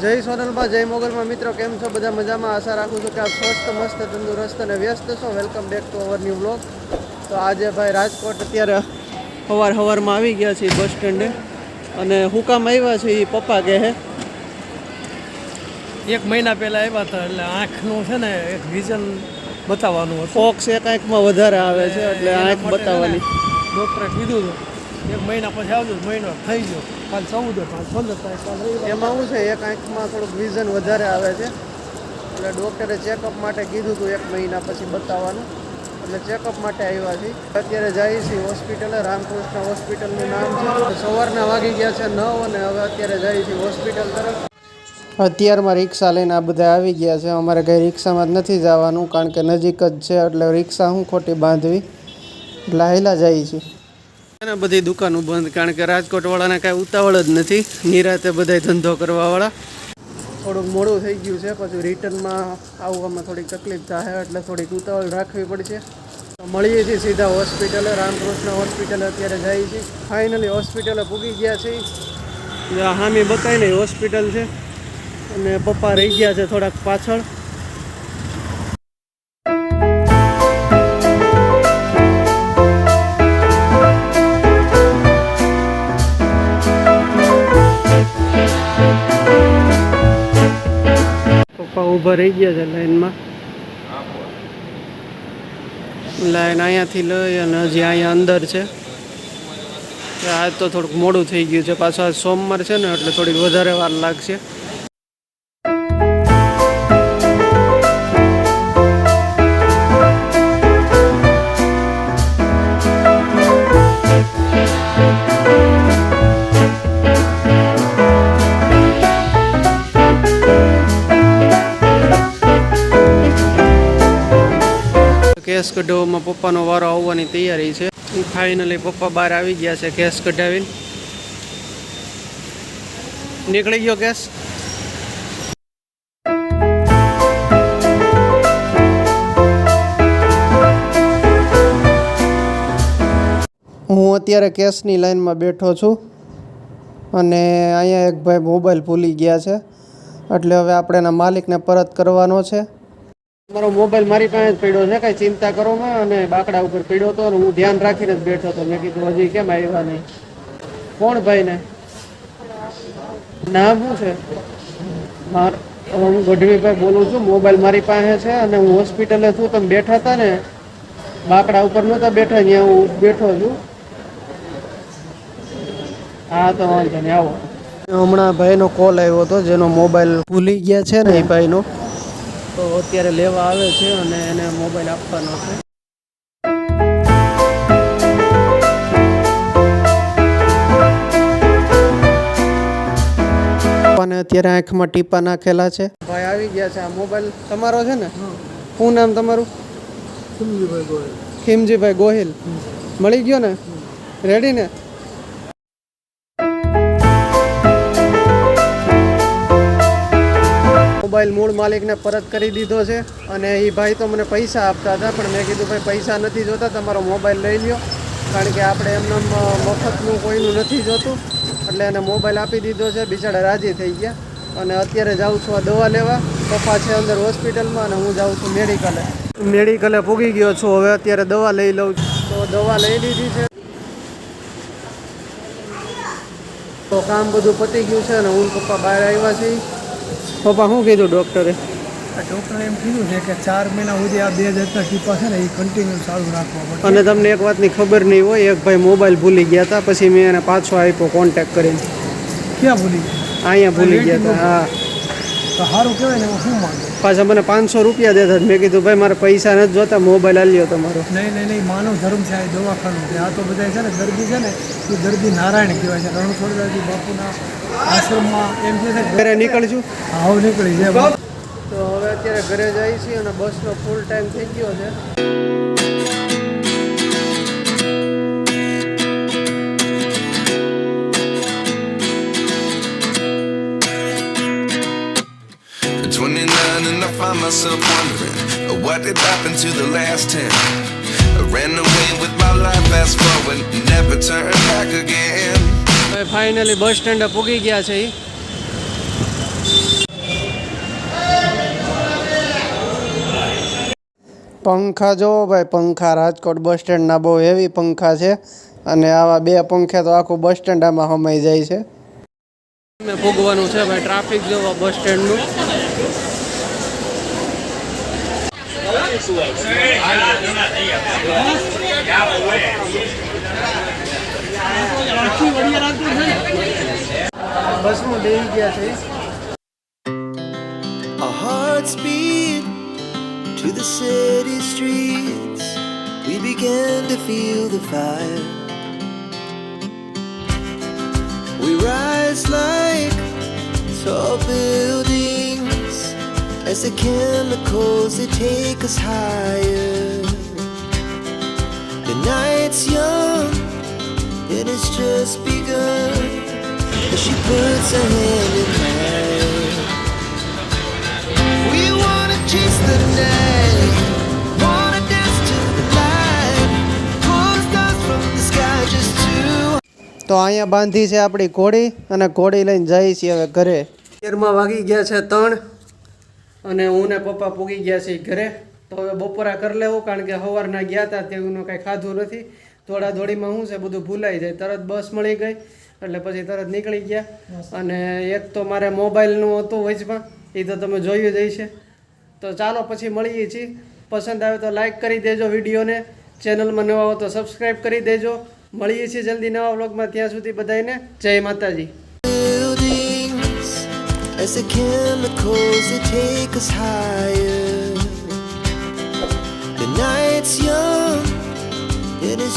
જય સોનલમાં જય મોગલમાં મિત્રો કેમ છો? બધા મજામાં? આશા રાખું છું કે આપ સ્વસ્થ મસ્ત તંદુરસ્ત અને વ્યસ્ત છો. Welcome back to our new blog તો આજે ભાઈ રાજકોટ અત્યારે સવાર સવારમાં આવી ગયા છીએ બસ સ્ટેન્ડે. અને હું કામ આવ્યા છે એ પપ્પા કહે. એક મહિના પહેલાં આવ્યા હતા એટલે આંખનું છે ને એક વિઝન બતાવવાનું હતું. ફોક્સ એક આંખમાં વધારે આવે છે એટલે આંખ બતાવવાની. ડૉક્ટરે કીધું હતું એક મહિના પછી આવજો મહિનો થઈ ગયો. કાલ ચૌદ. એમાં શું છે, એક આંખમાં થોડુંક વિઝન વધારે આવે છે. એટલે ડૉક્ટરે ચેકઅપ માટે કીધું હતું એક મહિના પછી બતાવવાનું. એટલે ચેકઅપ માટે આવ્યા છીએ. અત્યારે જઈએ છીએ હોસ્પિટલે રામકૃષ્ણ હોસ્પિટલનું નામ છે. સવારના વાગી ગયા છે નવ અને હવે અત્યારે જઈએ છીએ હોસ્પિટલ તરફ. અત્યારમાં રિક્ષા લઈને આ બધા આવી ગયા છે. અમારે કંઈ રિક્ષામાં જ નથી જવાનું, કારણ કે નજીક જ છે. એટલે રિક્ષા હું ખોટી બાંધવી. એટલે હાઈલા જઈએ છીએ. અને બધી દુકાનો બંધ, કારણ કે રાજકોટ વાળાને કાંઈ ઉતાવળ જ નથી. નિરાતે બધાય ધંધો કરવાવાળા. થોડુંક મોડું થઈ ગયું છે, પછી રિટર્નમાં આવવામાં થોડીક તકલીફ થાય, એટલે થોડીક ઉતાવળ રાખવી પડશે. મળીએ છીએ સીધા હોસ્પિટલે, રામકૃષ્ણ હોસ્પિટલે અત્યારે જઈએ છીએ ફાઇનલી હોસ્પિટલે પૂગી ગયા છીએ હામી હામી નહીં હોસ્પિટલ છે. અને પપ્પા રહી ગયા છે થોડાક પાછળ. પપ્પા ઊભા રહી ગયા છે લાઈનમાં. લાઈન અહીંયાથી લઈ અને હજી અહીંયા અંદર છે. આજ તો થોડુંક મોડું થઈ ગયું છે. પાછો આજ સોમવાર છે ને, એટલે થોડીક વધારે વાર લાગશે. કેસ કઢાવવામાં પપ્પાનો વારો આવવાની તૈયારી છે. ફાઇનલી પપ્પા બહાર આવી ગયા છે કેસ કઢાવીને. નીકળી ગયો કેસ. હું અત્યારે કેસની લાઈનમાં બેઠો છું અને અહીંયા એક ભાઈ મોબાઈલ ભૂલી ગયા છે. એટલે હવે આપણે એના માલિકને પરત કરવાનો છે. મારો મોબાઈલ મારી પાસે જ પડ્યો છે, કઈ ચિંતા કરો માં અને બાકડા ઉપર પડ્યો હતો હું ધ્યાન રાખીને જ બેઠો હતો. મેં કીધું, હજી કેમ આવ્યા નહીં? કોણ ભાઈ ને નામ શું છે હું ગઢવીભાઈ બોલું છું, મોબાઈલ મારી પાસે છે અને હું હોસ્પિટલે છું. તમે બેઠા હતા ને, બાકડા ઉપર નહોતા બેઠા, ત્યાં હું બેઠો છું. હા, તો વાંધો નહીં, આવો. હમણાં ભાઈનો કોલ આવ્યો હતો, જેનો મોબાઈલ ભૂલી ગયા છે ને એ ભાઈનો. તો અત્યારે લેવા આવે છે અને એને મોબાઈલ આપવાનો છે. અત્યારે આંખમાં ટીપા નાખેલા છે. ભાઈ આવી ગયા છે આ મોબાઈલ તમારો છે ને? શું નામ તમારું? ખીમજીભાઈ ગોહિલ. ખીમજીભાઈ ગોહિલ. મળી ગયો ને? રેડી ને? મોબાઈલ મૂળ માલિકને પરત કરી દીધો છે અને એ ભાઈ તો મને પૈસા આપતા હતા, પણ મેં કીધું ભાઈ, પૈસા નથી જોતા, તમારો મોબાઈલ લઈ લ્યો. કારણ કે આપણે એમને એમ મફતનું કોઈનું નથી જોતું. એટલે એને મોબાઈલ આપી દીધો છે, બિચારા રાજી થઈ ગયા. અને અત્યારે જાઉં છું આ દવા લેવા. પપ્પા છે અંદર હોસ્પિટલમાં અને હું જાઉં છું મેડિકલે. મેડિકલે પૂગી ગયો છું, હવે અત્યારે દવા લઈ લઉં તો દવા લઈ લીધી છે. તો કામ બધું પતી ગયું છે અને હું પપ્પા બહાર આવ્યા છીએ. પપ્પા શું કીધું ડૉક્ટરે? આ ડૉક્ટરે એમ કીધું છે કે ચાર મહિના સુધી આ બે હજારના ટીપા છે ને એ કન્ટિન્યુ ચાલુ રાખવા પડે અને તમને એક વાતની ખબર નહીં હોય એક ભાઈ મોબાઈલ ભૂલી ગયા હતા પછી મેં એને પાછો આપ્યો કોન્ટેક્ટ કરીને. ક્યાં ભૂલી ગયા? અહીંયા ભૂલી ગયા હતા હા. તો સારું કહેવાય ને એમાં શું માંગે? પાછા મને પાંચસો રૂપિયા દેતા. મેં કીધું ભાઈ મારે પૈસા નથી જોતા મોબાઈલ આલ્યો તમારો. નહીં નહીં નહીં માનવ ધર્મ છે આ દવાખાનું છે. આ તો બધા છે ને દર્દી છે ને એ દર્દી નારાયણ કહેવાય છે. રણછોડદાસજી બાપુના આશ્રમમાં એમ છે ઘરે નીકળશું? હાવ નીકળી જાય તો હવે અત્યારે ઘરે જઈએ છીએ અને બસનો ફૂલ ટાઈમ થઈ ગયો છે. At 29 and I find myself wondering what did happen to the last ten. I ran away with my life, fast forward, never turn back again. Finally bus stand પૂગી ગયા છે પંખા જોવો ભાઈ પંખા રાજકોટ બસ સ્ટેન્ડના બહુ હેવી પંખા છે અને આવા બે પંખા તો આખું બસ સ્ટેન્ડ આમાં સમાઈ જાય છે ભોગવાનું છે ભાઈ ટ્રાફિક જેવા બસ સ્ટેન્ડનું બસમાં બેસી ગયા છે Our hearts beat to the city streets. We began to feel the fire. We rise like tall buildings as the chemicals they take us higher. The night's young, it has just begun. As she puts her hand in mine. We wanna chase the night, wanna dance to the light, pull stars from the sky just two. તો અહીંયા બાંધી છે આપણી ઘોડી અને ઘોડી લઈને જઈએ છીએ હવે ઘરે તેરમાં વાગી ગયા છે ત્રણ અને હું ને પપ્પા પૂગી ગયા છે ઘરે. તો હવે બપોરા કરી લેવું કારણ કે સવારના ગયા હતા તેનું કાંઈ ખાધું નથી. દોડા દોડીમાં શું છે બધું ભૂલાઈ જાય. તરત બસ મળી ગઈ એટલે પછી તરત નીકળી ગયા. અને એક તો મારે મોબાઈલનું હતું વચમાં એ તો તમે જોયું જ છે તો ચાલો પછી મળીએ છીએ. પસંદ આવે તો લાઈક કરી દેજો વિડીયોને. ચેનલમાં નવા હો તો સબસ્ક્રાઈબ કરી દેજો. મળીએ છીએ જલ્દી નવા વ્લોગમાં ત્યાં સુધી બધાને જય માતાજી. As the chemicals they take us higher. The night's young, it is